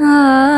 啊。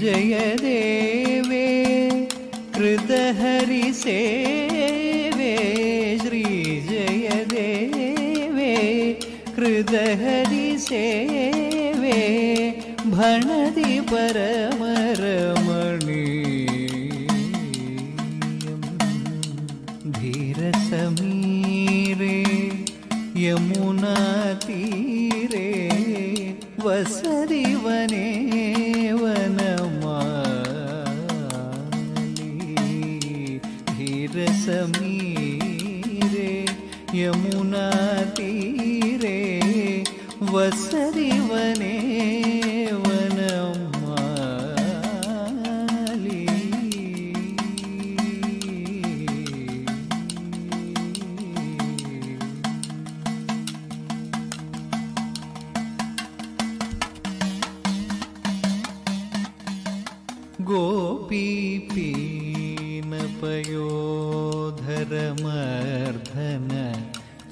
विजयदेवे कृतहरिसेवे श्रीजयदेवे कृतहरिसेवे भणति समीरे यमुना यमुनातीरे वस ಸರಿವ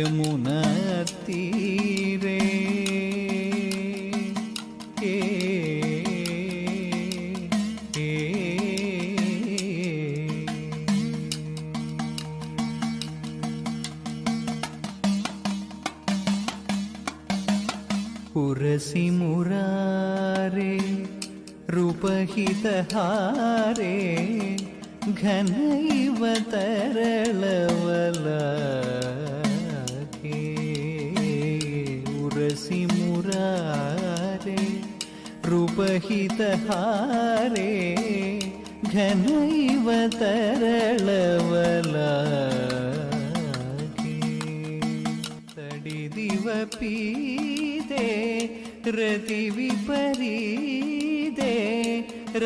ಯಮುನ ತೀರೆ ಏ ಪುರಸಿ ಮುರಾರೆ ರೂಪಹಿತಹಾರೆ ಘನೈವ ತರಳವಲ कृपहितहारे घनैव तरलवलाके तडिदिवपीदे रतिविपरीदे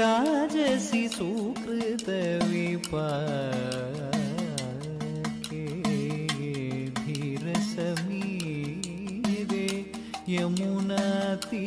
राजसि सुकृतविपा यमुनाती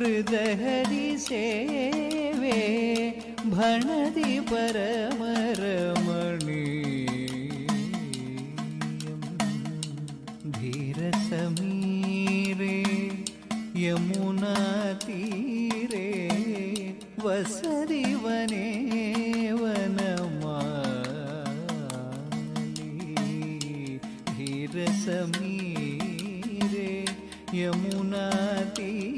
हृदयरि सेवे भणदि परमरमणि धीरसमीरे यमुनातीरे वसरि वने वनमाली धीरसमीरे यमुनातीरे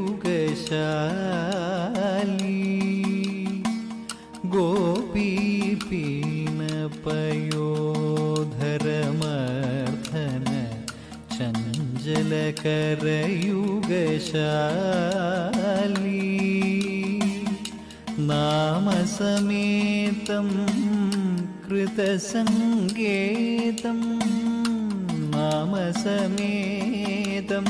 चाली गोपी पीन पयोधरमर्धन चञ्जलकरयुगशाली नामसमेतं कृतसङ्केतं नामसमेतम्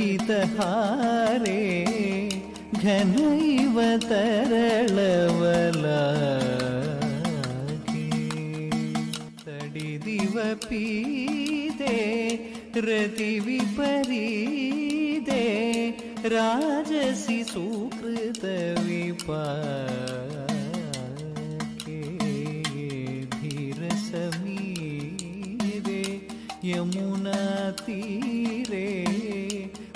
हितहारे घनैव तरलवलागे तडिदिव पीदे रतिविपरीदे राजसि सुकृतविपा यमुनाती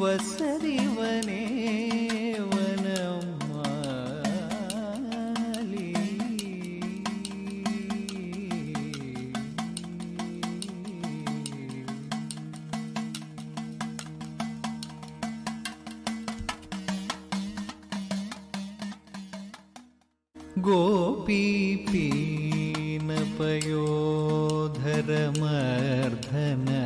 वसरिवने वनमाली गोपीपीनपयोधरमर्धना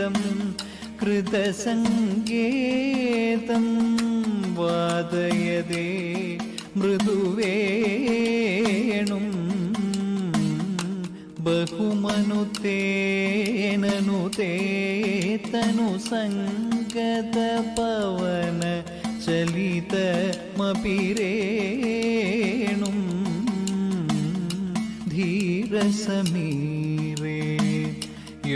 कृतं कृतसङ्केतं वादयदे മൃദുവേണും തേതനു സംഗത പവന ചലിതമപിരേണും ധീരസമീ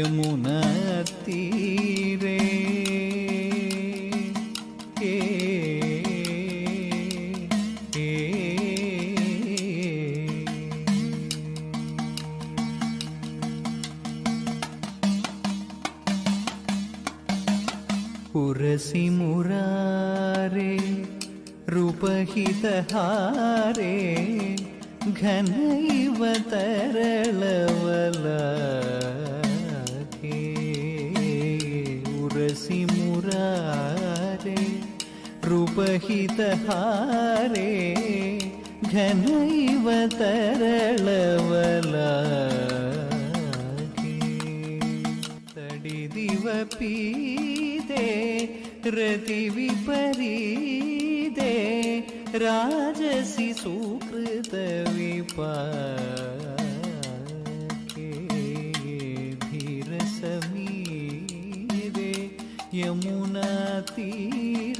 यमुना तीरे ए, ए, पुरसि मुरारे रूपहितहारे घनैवत ಮಂದಹಾರೇ ಘನೈವ ತರಳವಲ ತಡಿದಿವ ಪೀದೆ ರತಿ ವಿಪರೀದೆ ರಾಜಸಿ ಸುಕೃತ ವಿಪೇ ಧೀರ ಸಮೀರೆ ಯಮುನಾ ತೀರ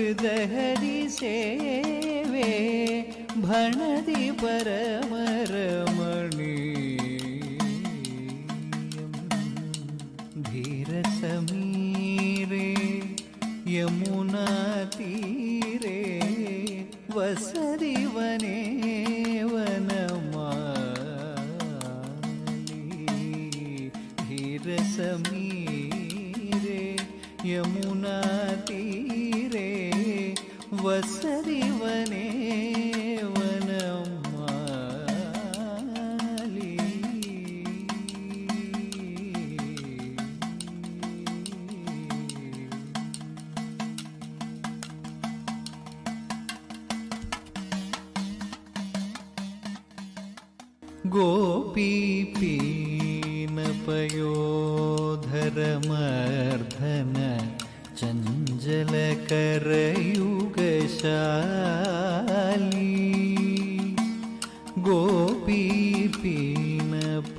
हृदहरि सेवे भणति परमरमणि धीरसमीरे यमुनातीरे वसति वने वन यमुना यमुनातीरे വസരിവനേ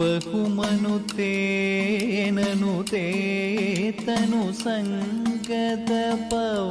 बहुमनुतेननुतेतनुसङ्गतप